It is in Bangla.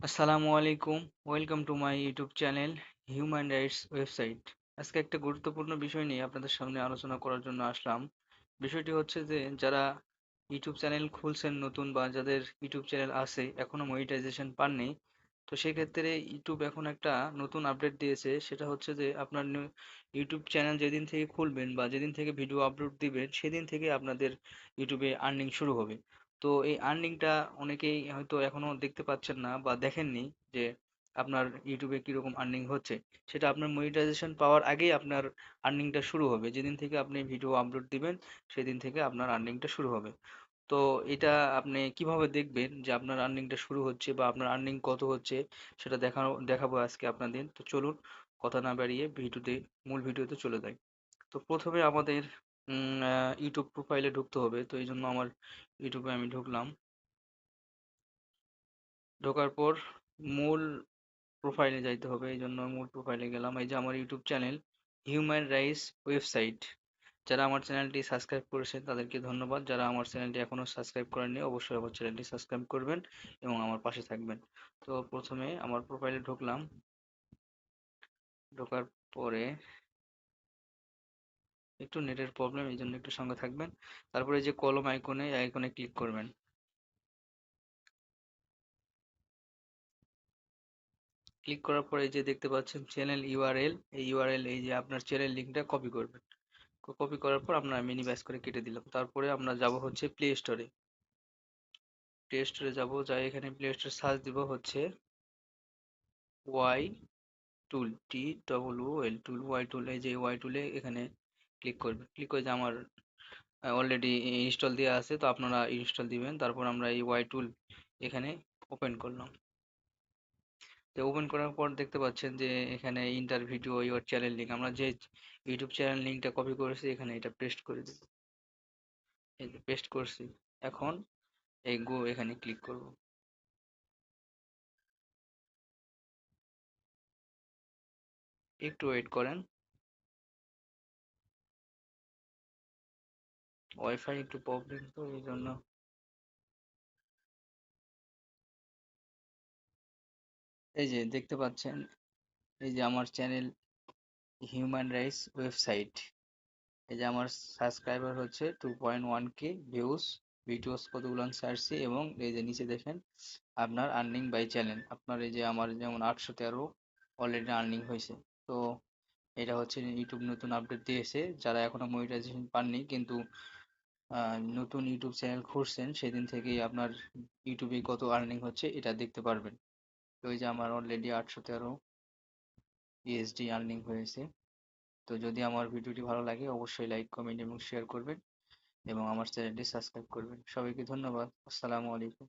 আসসালামু আলাইকুম। Welcome to my YouTube channel human rights website আজকে একটা গুরুত্বপূর্ণ বিষয় নিয়ে আপনাদের সামনে আলোচনা করার জন্য আসলাম। বিষয়টি হচ্ছে যে, যারা ইউটিউব চ্যানেল খুলছেন নতুন বা যাদের ইউটিউব চ্যানেল আছে, এখনও মনিটাইজেশন পাননি, তো সেক্ষেত্রে ইউটিউব এখন একটা নতুন আপডেট দিয়েছে। সেটা হচ্ছে যে, আপনার ইউটিউব চ্যানেল যেদিন থেকে খুলবেন বা যেদিন থেকে ভিডিও আপলোড দিবেন, সেদিন থেকে আপনাদের ইউটিউবে আর্নিং শুরু হবে। তো এই আর্নিংটা অনেকেই হয়তো এখনও দেখতে পাচ্ছেন না বা দেখেননি যে আপনার ইউটিউবে কীরকম আর্নিং হচ্ছে। সেটা আপনার মনিটাইজেশন পাওয়ার আগেই আপনার আর্নিংটা শুরু হবে। যেদিন থেকে আপনি ভিডিও আপলোড দিবেন, সেদিন থেকে আপনার আর্নিংটা শুরু হবে। তো এটা আপনি কীভাবে দেখবেন যে আপনার আর্নিংটা শুরু হচ্ছে বা আপনার আর্নিং কত হচ্ছে, সেটা দেখানো দেখাবো আজকে আপনাদের। তো চলুন, কথা না বাড়িয়ে ভিডিওতে মূল ভিডিওতে চলে যাই। তো প্রথমে আমাদের উম, আহ, ইউটিউব প্রোফাইলে ঢুকতে হবে। তো এই জন্য আমার ইউটিউবে আমি ঢুকলাম। ঢোকার পর মূল প্রোফাইলে যাইতে হবে। এই জন্য মূল প্রোফাইলে গেলাম। এই যে আমার YouTube channel human rights website যারা আমার চ্যানেলটি সাবস্ক্রাইব করেছেন তাদেরকে ধন্যবাদ। যারা আমার চ্যানেলটি এখনও সাবস্ক্রাইব করেননি অবশ্যই আমার চ্যানেলটি সাবস্ক্রাইব করবেন এবং আমার পাশে থাকবেন। তো প্রথমে আমার প্রোফাইলে ঢুকলাম। ঢোকার পরে একটু নেটের প্রবলেম এই জন্য একটু সঙ্গে থাকবেন। তারপরে যে কলম আইকনে আইকনে ক্লিক করবেন। ক্লিক করার পরে যে দেখতে পাচ্ছেন চ্যানেল ইউআরএল এই ইউআরএল এই যে আপনার চ্যানেল লিঙ্কটা কপি করবেন। কপি করার পর আমরা ব্যাস করে কেটে দিলাম। তারপরে আমরা যাব হচ্ছে প্লে স্টোরে প্লে স্টোরে যাব, যাই এখানে প্লে স্টোরে সার্চ দিব হচ্ছে Y tool T double O L tool Y tool এই যে ওয়াই টুলে এখানে ক্লিক করবে। ক্লিক করে যে আমার অলরেডি ইনস্টল দেওয়া আছে, তো আপনারা ইনস্টল দিবেন। তারপর আমরা এই ওয়াই টুল এখানে ওপেন করলাম। তো ওপেন করার পর দেখতে পাচ্ছেন যে এখানে enter video your channel link আমরা যে ইউটিউব চ্যানেল লিঙ্কটা কপি করেছি, এখানে এটা পেস্ট করে দেব এই যে পেস্ট করছি। এখন এই গো এখানে ক্লিক করব। একটু ওয়েট করেন। ওয়াইফাই একটু প্রবলেম তো, এই জন্য। এই যে দেখতে পাচ্ছেন, এই যে আমার চ্যানেল হিউম্যান রাইটস ওয়েবসাইট এই যে আমার সাবস্ক্রাইবার হচ্ছে two point one K views videos কতগুলো ছাড়ছি এবং এই যে নিচে দেখেন আপনার আর্নিং বাই চ্যানেল আপনার এই যে আমার যেমন আটশো তেরো অলরেডি আর্নিং হয়েছে। তো এটা হচ্ছে ইউটিউব নতুন আপডেট দিয়েছে। যারা এখনও মনিটাইজেশন পাননি, কিন্তু নতুন ইউটিউব চ্যানেল খুঁজছেন, সেদিন থেকেই আপনার ইউটিউবে কত আর্নিং হচ্ছে এটা দেখতে পারবেন। তো এই যে আমার অলরেডি আটশো তেরো ইএসডি আর্নিং হয়েছে। তো যদি আমার ভিডিওটি ভালো লাগে, অবশ্যই লাইক কমেন্ট এবং শেয়ার করবেন এবং আমার চ্যানেলটি সাবস্ক্রাইব করবেন। সবাইকে ধন্যবাদ। আসসালামু আলাইকুম।